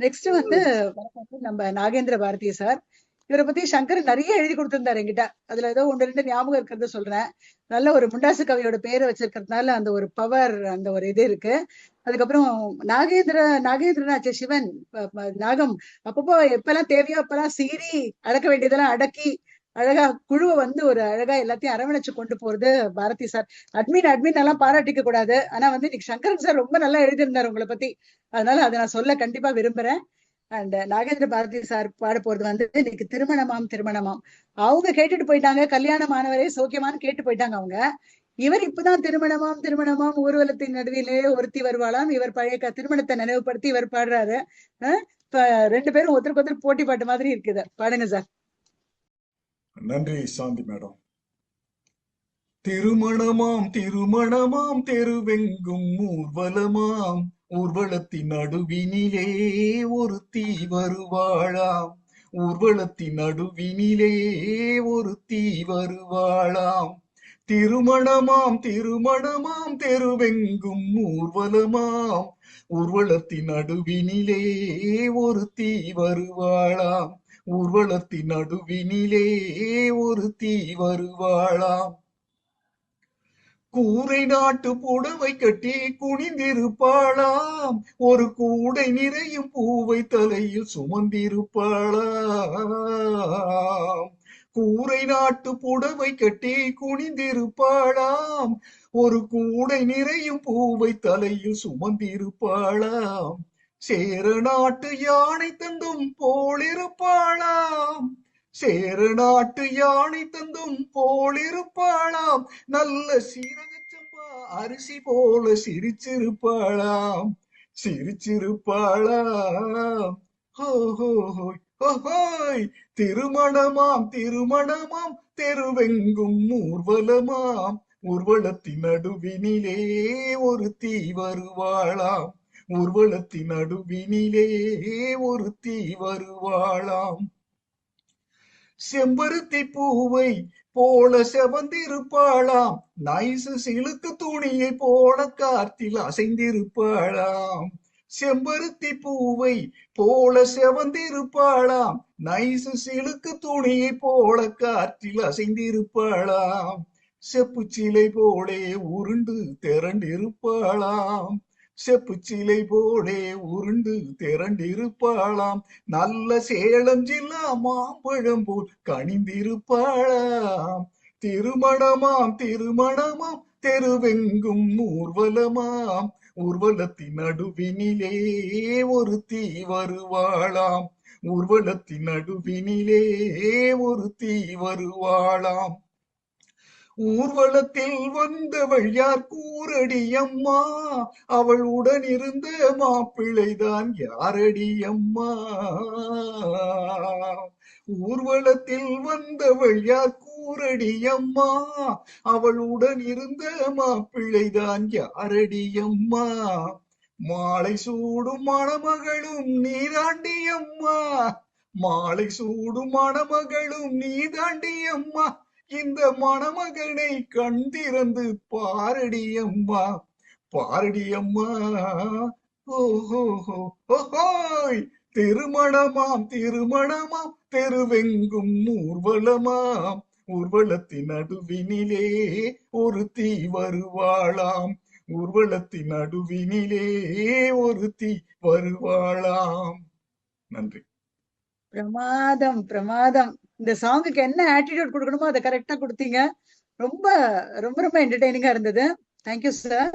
Next வந்து நம்ம Nagendra Bharathi sir. இவரை பத்தி சங்கர் நிறைய எழுதி கொடுத்திருந்தாரு என்கிட்ட. அதுல ஏதோ ஒன்று ரெண்டு ஞாபகம் இருக்கிறத சொல்றேன். நல்ல ஒரு முண்டாசு கவியோட பேரை வச்சிருக்கிறதுனால அந்த ஒரு பவர் அந்த ஒரு இது இருக்கு. அதுக்கப்புறம் நாகேந்திர நாகேந்திரநாச்ச சிவன் நாகம். அப்பப்போ எப்பெல்லாம் தேவையோ அப்பெல்லாம் சீறி அடக்க வேண்டியதெல்லாம் அடக்கி அழகா குழுவை வந்து ஒரு அழகா எல்லாத்தையும் அரவணைச்சு கொண்டு போறது பாரதி சார். அட்மின் அட்மின் எல்லாம் பாராட்டிக்க கூடாது. ஆனா வந்து இன்னைக்கு சங்கரன் சார் ரொம்ப நல்லா எழுதியிருந்தாரு உங்களை பத்தி. அதனால அதை நான் சொல்ல கண்டிப்பா விரும்புறேன். அண்ட் நாகேந்திர பாரதி சார் பாட போறது வந்து இன்னைக்கு திருமணமாம் திருமணமாம். அவங்க கேட்டுட்டு போயிட்டாங்க. கல்யாணமானவரே சௌக்கியமானு கேட்டு போயிட்டாங்க அவங்க. இவர் இப்பதான் திருமணமாம் திருமணமாம் ஊர்வலத்தின் நடுவிலே ஒருத்தி வருவாளாம். இவர் பழைய க- திருமணத்தை நினைவுபடுத்தி இவர் பாடுறாரு. இப்ப ரெண்டு பேரும் ஒருத்தருக்கு ஒருத்தர் போட்டி பாட்டு மாதிரி இருக்குது. பாடுங்க சார். நன்றி சாந்தி மேடம். திருமணமாம் திருமணமாம் தெருவெங்கும் ஊர்வலமாம். ஊர்வலத்தின் நடுவினிலே ஒரு தீ வருவாளாம். ஊர்வலத்தின் நடுவினிலே ஒரு தீ வருவாளாம். திருமணமாம் திருமணமாம் தெருவெங்கும் ஊர்வலமாம். ஊர்வலத்தின் நடுவினிலே ஒரு தீ வருவாளாம். ஊர்வலத்தின் நடுவினிலே ஒரு தீ வருவாளாம். கூரை நாட்டு புடவை கட்டி குனிந்திருப்பாளாம். ஒரு கூடை நிறையும் பூவை தலையில் சுமந்திருப்பாளாம். கூரை நாட்டு புடவை கட்டி குனிந்திருப்பாளாம். ஒரு கூடை நிறையும் பூவை தலையில் சுமந்திருப்பாளாம். சேரு நாட்டு யானை தந்தும் போலிருப்பாளாம். சேரு நாட்டு யானை தந்தும் போலிருப்பாளாம். நல்ல சீரகச்சம்பா அரிசி போல சிரிச்சிருப்பாளாம். சிரிச்சிருப்பாளாம். ஹோய் ஹோய். திருமணமாம் திருமணமாம். தெருவெங்கும் ஊர்வலமாம். ஊர்வலத்தின் நடுவினிலே ஒரு தீ வருவாளாம். ஊர்வலத்தின் நடுவினிலே ஒருத்தி வருவாளாம். செம்பருத்தி பூவை போல செவந்திருப்பாளாம். நைசு சிலுக்கு துணியை போல காற்றில் அசைந்திருப்பாளாம். செம்பருத்தி பூவை போல செவந்திருப்பாளாம். நைசு சிலுக்கு துணியை போல காற்றில் அசைந்திருப்பாளாம். செப்பு சிலை போலே உருண்டு திரண்டிருப்பாளாம். செப்பு சிலை போலே உருண்டு திரண்டிருப்பாளாம். நல்ல சேலம் ஜில்லா மாம்பழம் போல் கணிந்திருப்பாளாம் திருமணமாம் திருமணமாம் தெருவெங்கும் ஊர்வலமாம். ஊர்வலத்தின் நடுவினிலே ஒரு தீ வருவாளாம். ஊர்வலத்தின் நடுவினிலே ஒரு தீ வருவாளாம். ஊர்வலத்தில் வந்தவள் யார் கூரடி அம்மா. அவள் உடன் இருந்த மாப்பிள்ளைதான் யாரடி அம்மா. ஊர்வலத்தில் வந்தவள் யார் கூரடி அம்மா. அவள் உடன் இருந்த மாப்பிள்ளைதான் யாரடி அம்மா. மாலை சூடும் மணமகளும் நீதாண்டி அம்மா. மாலை சூடும் மணமகளும் நீதாண்டி அம்மா. இந்த மணமகனை கண் திறந்து பாரடி அம்மா பாரடி அம்மா. ஓஹோ ஓஹோய் திருமணமாம் திருமணமாம் தெருவெங்கும் ஊர்வலமாம். ஊர்வலத்தின் நடுவினிலே ஒரு தீ வருவாளாம். ஊர்வலத்தின் நடுவினிலே ஒரு தீ வருவாளாம். நன்றி. பிரமாதம் பிரமாதம். இந்த சாங்குக்கு என்ன ஆட்டிடியூட் கொடுக்கணுமோ அதை கரெக்டா கொடுத்தீங்க. ரொம்ப ரொம்ப ரொம்ப என்டர்டைனிங்கா இருந்தது. Thank you sir